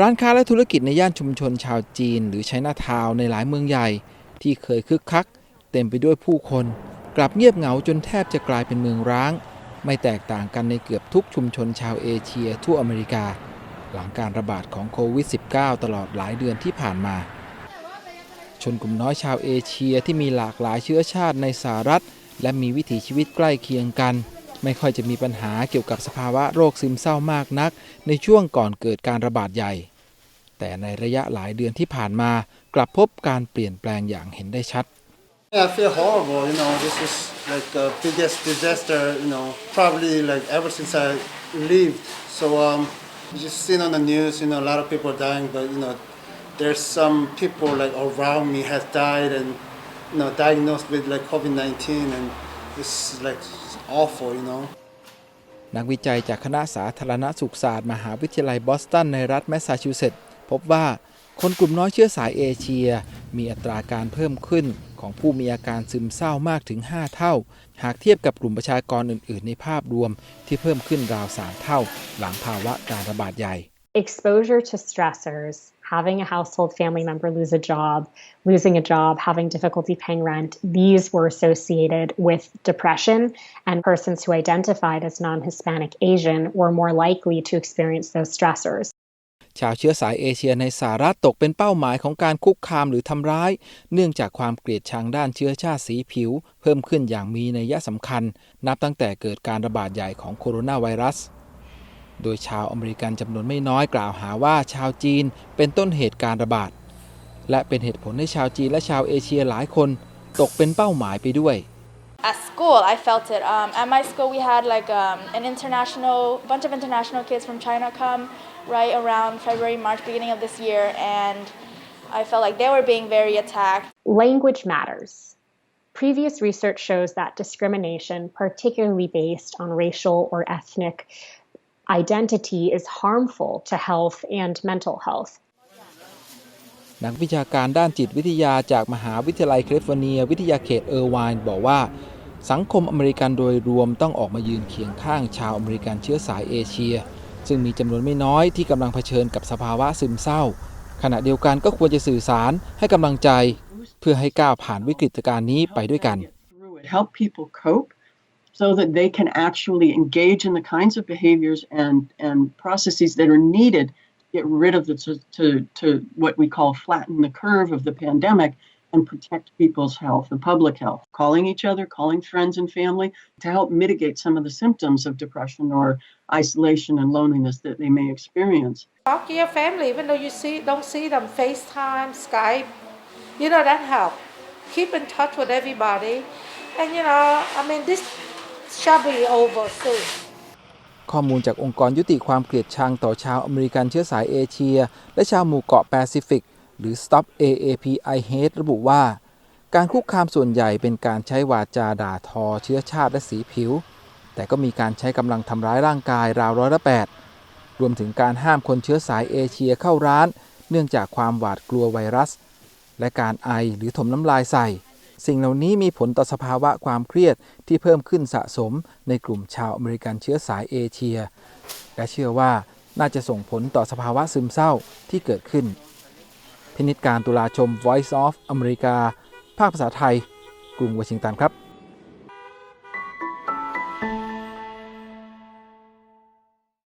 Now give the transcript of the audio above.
ร้านค้าและธุรกิจในย่านชุมชนชาวจีน หรือไชน่าทาวน์ในหลายเมืองใหญ่ ที่เคยคึกคัก เต็มไปด้วยผู้คน กลับเงียบเหงาจนแทบจะกลายเป็นเมืองร้าง ไม่แตกต่างกันในเกือบทุกชุมชนชาวเอเชียทั่วอเมริกา หลังการระบาดของโควิด -19 ตลอดหลายเดือนที่ผ่านมา ชนกลุ่มน้อยชาวเอเชียที่มีหลากหลายเชื้อชาติในสหรัฐ และมีวิถีชีวิตใกล้เคียงกัน ไม่ค่อยจะมีปัญหาเกี่ยวกับสภาวะโรคซึมเศร้ามากนัก ในช่วงก่อนเกิดการระบาดใหญ่ แต่ในระยะหลายเดือนที่ผ่านมากลับพบการเปลี่ยนแปลงอย่างเห็นได้ชัด I feel horrible. You know, this is like the biggest disaster. You know, probably like ever since I lived. So um, just seen on the news. You know, a lot of people dying, but you know, there's some people like around me has died and you know diagnosed with like COVID-19, and it's like it's awful. You know. นักวิจัยจากคณะสาธารณสุขศาสตร์ มหาวิทยาลัยบอสตันในรัฐแมสซาชูเซตส์พบว่าคนกลุ่มน้อยเชื้อสายเอเชีย มีอัตราการเพิ่มขึ้นของผู้มีอาการซึมเศร้ามากถึง 5 เท่า หากเทียบกับกลุ่มประชากรอื่น ๆ ในภาพรวมที่เพิ่มขึ้นราว 3 เท่า หลังภาวะการระบาดใหญ่ exposure to stressors, having a household family member lose a job, losing a job, having difficulty paying rent, these were associated with depression, and persons who identified as non Hispanic Asian were more likely to experience those stressors. ชาวเชื้อสายเอเชียในสหรัฐตกเป็นเป้าหมายของการคุกคามหรือทำร้าย เนื่องจากความเกลียดชังด้านเชื้อชาติสีผิว เพิ่มขึ้นอย่างมีนัยสำคัญ นับตั้งแต่เกิดการระบาดใหญ่ของโคโรนาไวรัส โดยชาวอเมริกันจำนวนไม่น้อยกล่าวหาว่าชาวจีนเป็นต้นเหตุการระบาด และเป็นเหตุผลให้ชาวจีนและชาวเอเชียหลายคนตกเป็นเป้าหมายไปด้วย At school, I felt it. Um, at my school, we had like um, an international, bunch of international kids from China come right around February, March, beginning of this year, and I felt like they were being very attacked. Language matters. Previous research shows that discrimination, particularly based on racial or ethnic identity, is harmful to health and mental health. นักวิชาการด้านจิตวิทยาจากมหาวิทยาลัยแคลิฟอร์เนีย วิทยาเขตเออร์ไวน์บอกว่า สังคมอเมริกันโดยรวมต้องออกมายืนเคียงข้างชาวอเมริกันเชื้อสายเอเชีย ซึ่งมีจำนวนไม่น้อยที่กำลังเผชิญกับสภาวะซึมเศร้า ขณะเดียวกันก็ควรจะสื่อสารให้กำลังใจ เพื่อให้ก้าวผ่านวิกฤตการณ์นี้ไปด้วยกัน through it, help people cope so that they can actually engage in the kinds of behaviors and, and processes that are needed to get rid of the, to, to, to what we call flatten the curve of the pandemic and protect people's health, the public health. Calling each other, calling friends and family to help mitigate some of the symptoms of depression or isolation and loneliness that they may experience. Talk to your family, even though you see don't see them. FaceTime, Skype, you know that help. Keep in touch with everybody, and you know, I mean, this shall be over soon. ข้อมูลจากองค์กรยุติความเกลียดชังต่อชาวอเมริกันเชื้อสายเอเชีย และชาวหมู่เกาะแปซิฟิก หรือ Stop AAP I Hate ระบุว่า การคุกคามส่วนใหญ่เป็นการใช้วาจาด่าทอเชื้อชาติและสีผิว แต่ก็มีการใช้กำลังทำร้ายร่างกายราวร้อยละแปดรวมถึงการห้ามคนเชื้อสายเอเชียเข้าร้าน เนื่องจากความหวาดกลัวไวรัส และการไอหรือถมน้ำลายใส่ สิ่งเหล่านี้มีผลต่อสภาวะความเครียดที่เพิ่มขึ้นสะสมในกลุ่มชาวอเมริกันเชื้อสายเอเชีย และเชื่อว่าน่าจะส่งผลต่อสภาวะซึมเศร้าที่เกิดขึ้น พินิจการตุลาชม Voice of อเมริกา ภาคภาษาไทย กรุงวอชิงตันครับ